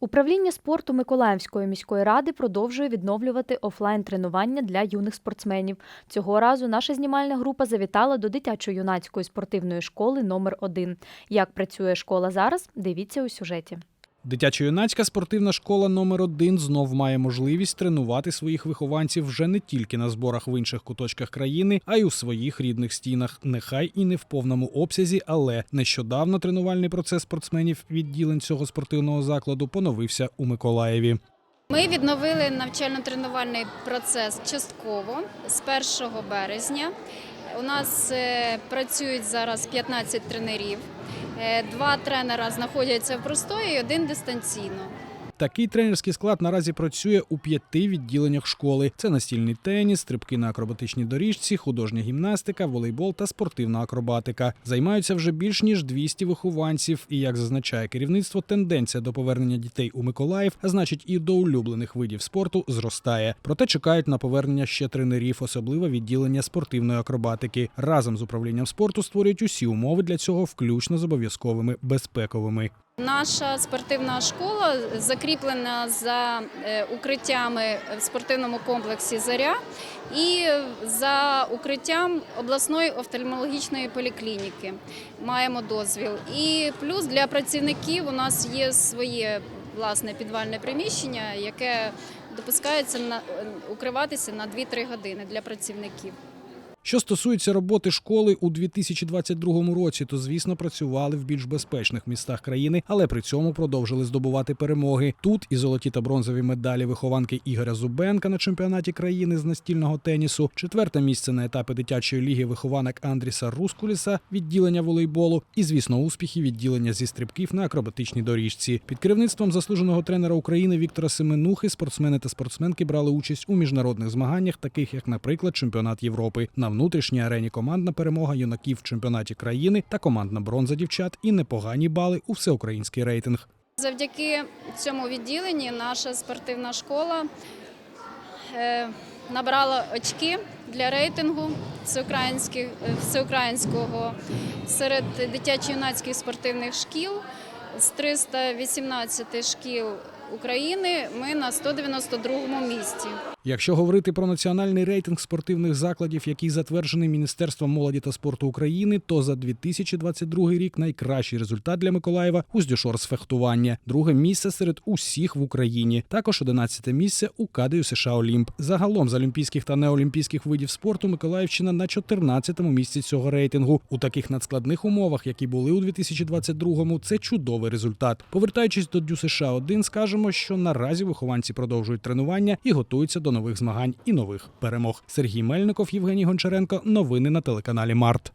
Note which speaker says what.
Speaker 1: Управління спорту Миколаївської міської ради продовжує відновлювати офлайн тренування для юних спортсменів. Цього разу наша знімальна група завітала до дитячо-юнацької спортивної школи номер 1 Як працює школа зараз? Дивіться у сюжеті.
Speaker 2: Дитячо-юнацька спортивна школа номер 1 знов має можливість тренувати своїх вихованців вже не тільки на зборах в інших куточках країни, а й у своїх рідних стінах. Нехай і не в повному обсязі, але нещодавно тренувальний процес спортсменів відділень цього спортивного закладу поновився у Миколаєві.
Speaker 3: Ми відновили навчально-тренувальний процес частково з 1 березня. У нас е, працюють зараз 15 тренерів. Е, Два тренера знаходяться в простої, один дистанційно.
Speaker 2: Такий тренерський склад наразі працює у п'яти відділеннях школи: це настільний теніс, стрибки на акробатичній доріжці, художня гімнастика, волейбол та спортивна акробатика. Займаються вже більш ніж 200 вихованців. І як зазначає керівництво, тенденція до повернення дітей у Миколаїв, а значить і до улюблених видів спорту, зростає. Проте чекають на повернення ще тренерів, особливо відділення спортивної акробатики. Разом з управлінням спорту створюють усі умови для цього, включно з обов'язковими безпековими.
Speaker 3: Наша спортивна школа закріплена за е, укриттями в спортивному комплексі Заря і за укриттям обласної офтальмологічної поліклініки. Маємо дозвіл. І плюс для працівників у нас є своє власне підвальне приміщення, яке допускається на укриватися на 2-3 години для працівників.
Speaker 2: Що стосується роботи школи у 2022 році, то звісно працювали в більш безпечних містах країни, але при цьому продовжили здобувати перемоги. Тут і золоті та бронзові медалі вихованки Ігоря Зубенка на чемпіонаті країни з настільного тенісу, четверте місце на етапі дитячої ліги вихованок Андріса Рускуліса, відділення волейболу, і звісно, успіхи відділення зі стрибків на акробатичній доріжці. Під керівництвом заслуженого тренера України Віктора Семенухи спортсмени та спортсменки брали участь у міжнародних змаганнях, таких як, наприклад, чемпіонат Європи. На внутрішній арені командна перемога юнаків в чемпіонаті країни та командна бронза дівчат і непогані бали у всеукраїнський рейтинг.
Speaker 3: Завдяки цьому відділенні наша спортивна школа е, набрала очки для рейтингу е, всеукраїнського серед дитячо-юнацьких спортивних шкіл. З 318 шкіл України ми на 192 місці.
Speaker 2: Якщо говорити про національний рейтинг спортивних закладів, який затверджений Міністерством молоді та спорту України, то за 2022 рік найкращий результат для Миколаєва Уздюшор з фехтування, друге місце серед усіх в Україні. Також 11 місце у кадею США Олімп. Загалом з олімпійських та неолімпійських видів спорту Миколаївщина на 14-му місці цього рейтингу. У таких надскладних умовах, які були у 2022-му, це чудовий результат. Повертаючись до Дю США 1 скажемо, що наразі вихованці продовжують тренування і готуються до нових змагань і нових перемог. Сергій Мельников, Євгеній Гончаренко. Новини на телеканалі Март.